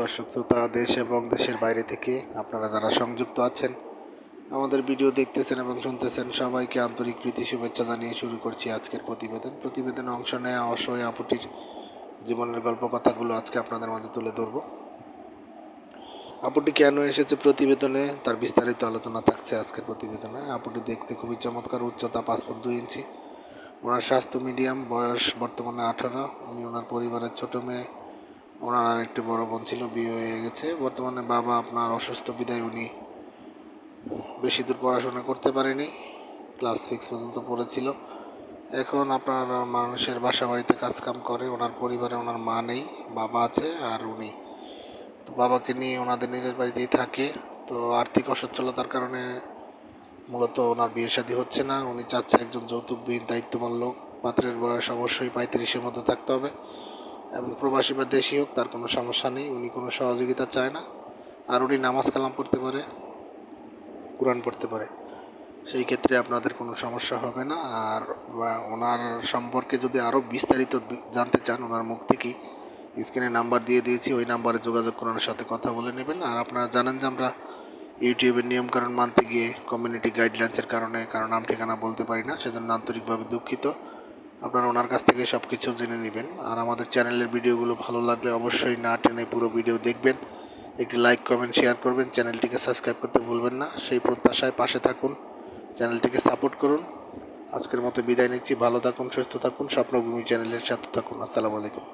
দর্শক শ্রোতা, দেশ এবং দেশের বাইরে থেকে আপনারা যারা সংযুক্ত আছেন, আমাদের ভিডিও দেখতেছেন এবং শুনতেছেন, সবাইকে আন্তরিক প্রীতি, শুভেচ্ছা জানিয়ে শুরু করছি আজকের প্রতিবেদন। প্রতিবেদনে অংশ নেয় অসহায় আপুটির জীবনের গল্প কথাগুলো আজকে আপনাদের মাঝে তুলে ধরব। আপুটি কেন এসেছে প্রতিবেদনে? তার বিস্তারিত আলোচনা থাকছে আজকের প্রতিবেদনে। আপুটি দেখতে খুবই চমৎকার, উচ্চতা ফুট দুই ইঞ্চি। ওনার স্বাস্থ্য মিডিয়াম, বয়স বর্তমানে আঠারো। উনি ওনার পরিবারের ছোট মেয়ে। ওনার আর একটি বড় বোন ছিল, বিয়ে হয়ে গেছে। বর্তমানে বাবা আপনার অসুস্থ, বিদায় উনি বেশি দূর পড়াশোনা করতে পারেনি। ক্লাস সিক্স পর্যন্ত পড়েছিল। এখন আপনার মানুষের বাসা বাড়িতে কাজকাম করে, ওনার পরিবারে ওনার মা নেই, বাবা আছে আর উনি। তো বাবাকে নিয়ে ওনাদের নিজের বাড়িতেই থাকে। তো আর্থিক অসচ্ছলতার কারণে মূলত ওনার বিয়ে শাদী হচ্ছে না। উনি চাচ্ছে একজন যৌতুকবিহীন দায়িত্ববান লোক। পাত্রের বয়স অবশ্যই পঁয়ত্রিশের মধ্যে থাকতে হবে। প্রবাসী বা দেশি হোক, তার কোনো সমস্যা নেই, উনি কোনো সহযোগিতা চায় না। আর উনি নামাজ কালাম পড়তে পারে, কোরআন পড়তে পারে। সেই ক্ষেত্রে আপনাদের কোনো সমস্যা হবে না। আর, বা ওনার সম্পর্কে যদি আরও বিস্তারিত জানতে চান, ওনার মুখ থেকেই স্ক্রিনে নাম্বার দিয়ে দিয়েছি, ওই নাম্বারে যোগাযোগ করে ওনার সাথে কথা বলে নেবেন। আর আপনারা জানেন যে আমরা ইউটিউবের নিয়মকানুন মানতে গিয়ে কমিউনিটি গাইডলাইন্সের কারণে কারণ নাম ঠিকানা বলতে পারি না, সেজন্য আন্তরিকভাবে দুঃখিত। আপনারা ওনার কাছ থেকে সব কিছু জেনে নেবেন। আর আমাদের চ্যানেলের ভিডিওগুলো ভালো লাগলে অবশ্যই না টেনে পুরো ভিডিও দেখবেন। একটি লাইক কমেন্ট শেয়ার করবেন। চ্যানেলটিকে সাবস্ক্রাইব করতে ভুলবেন না। সেই প্রত্যাশায় পাশে থাকুন। চ্যানেলটিকে সাপোর্ট করুন। আজকের মতো বিদায় নিচ্ছি। ভালো থাকুন, সুস্থ থাকুন। স্বপ্নভূমি চ্যানেলের সাথে থাকুন। আসসালামু আলাইকুম।